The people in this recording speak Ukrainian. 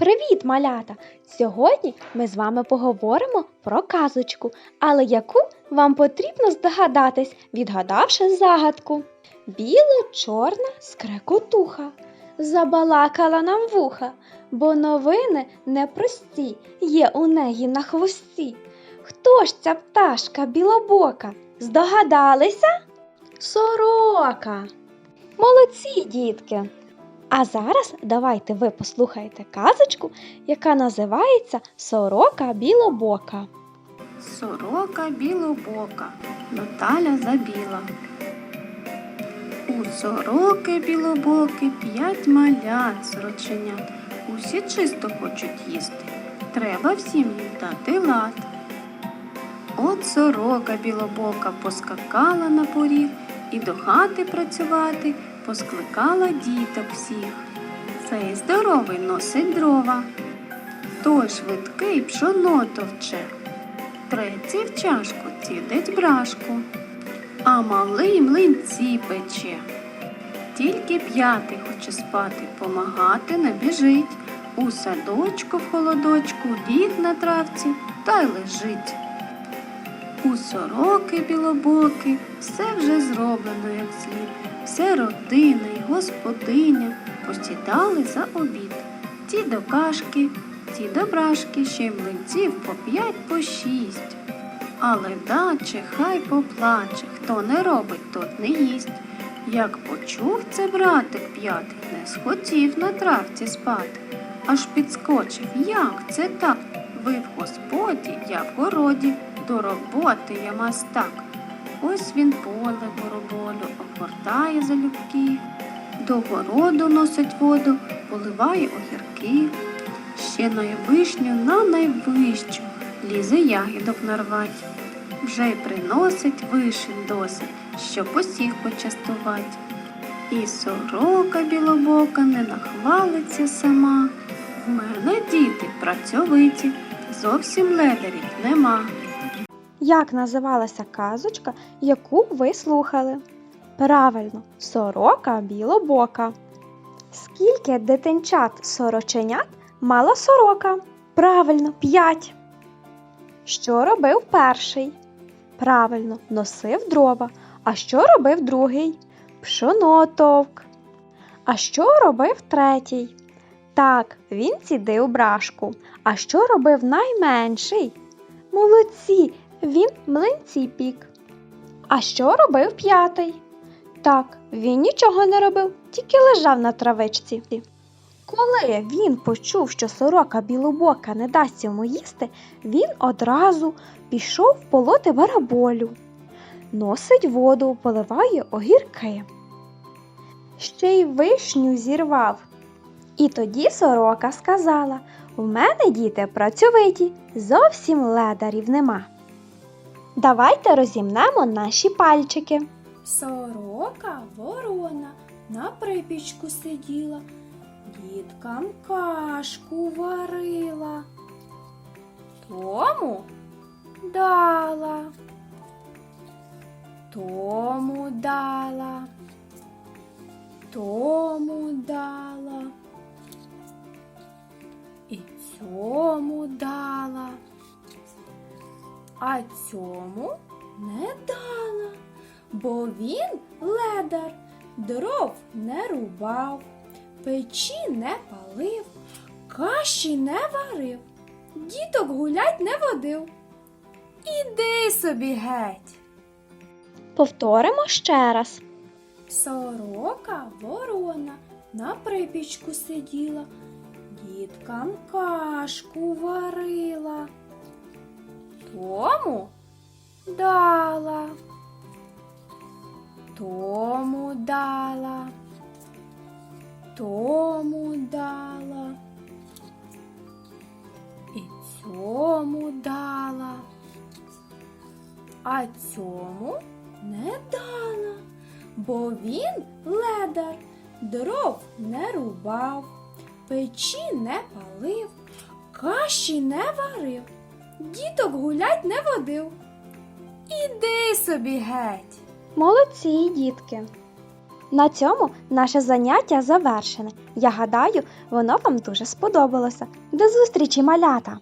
Привіт, малята! Сьогодні ми з вами поговоримо про казочку, але яку вам потрібно здогадатись, відгадавши загадку. Біло-чорна скрекотуха забалакала нам вуха, бо новини непрості є у неї на хвості. Хто ж ця пташка білобока? Здогадалися? Сорока. Молодці, дітки! А зараз давайте ви послухаєте казочку, яка називається Сорока білобока. Сорока білобока, Наталя забіла. У сороки білобоки п'ять малят сороченят. Усі чисто хочуть їсти. Треба всім їм дати лад. От сорока білобока поскакала на поріг і до хати працювати поскликала діток всіх. Цей здоровий носить дрова, той швидкий пшоно товче. Третій в чашку цідить брашку, а малий млинці пече. Тільки п'ятий хоче спати, помагати не біжить. У садочку в холодочку ліг на травці та й лежить. У сороки білобоки все вже зроблено як слід. Все родина й господиня посідали за обід. Ті до кашки, ті до брашки, ще й млинців по п'ять, по шість. Але даче хай поплаче, хто не робить, тот не їсть. Як почув це братик п'ятий, не схотів на травці спати, аж підскочив, як це так? Ви в господі, я в городі, до роботи я мастак. Ось він поле бороболю обгортає залюбки, до городу носить воду, поливає огірки. Ще найвишню на найвищу лізе ягідок нарвать. Вже й приносить вишень досить, щоб усіх почастувати. І сорока білобока не нахвалиться сама. В мене діти працьовиті, зовсім ледарів нема. Як називалася казочка, яку ви слухали? Правильно, сорока білобока. Скільки дитинчат сороченят мала сорока? Правильно, п'ять. Що робив перший? Правильно, носив дрова. А що робив другий? Пшоно товк. А що робив третій? Так, він цідив брашку. А що робив найменший? Молодці, він млинці пік. А що робив п'ятий? Так, він нічого не робив, тільки лежав на травичці. Коли він почув, що сорока білобока не дасть йому їсти, він одразу пішов полоти бараболю. Носить воду, поливає огірки. Ще й вишню зірвав. І тоді сорока сказала: У мене діти працьовиті, зовсім ледарів нема. Давайте розімнемо наші пальчики. Сорока ворона на припічку сиділа, діткам кашку варила. Тому дала, тому дала, тому дала, і цьому дала, а цьому не дала бо він ледар, дров не рубав, печі не палив, каші не варив, діток гулять не водив. Іди собі геть. Повторимо ще раз. Сорока ворона на припічку сиділа, діткам кашку варила. Тому дала. Тому дала, тому дала, і цьому дала, а цьому не дала, бо він ледар, дров не рубав, печі не палив, каші не варив, діток гулять не водив. Іди собі геть. Молодці, дітки. На цьому наше заняття завершене. Я гадаю, воно вам дуже сподобалося. До зустрічі, малята!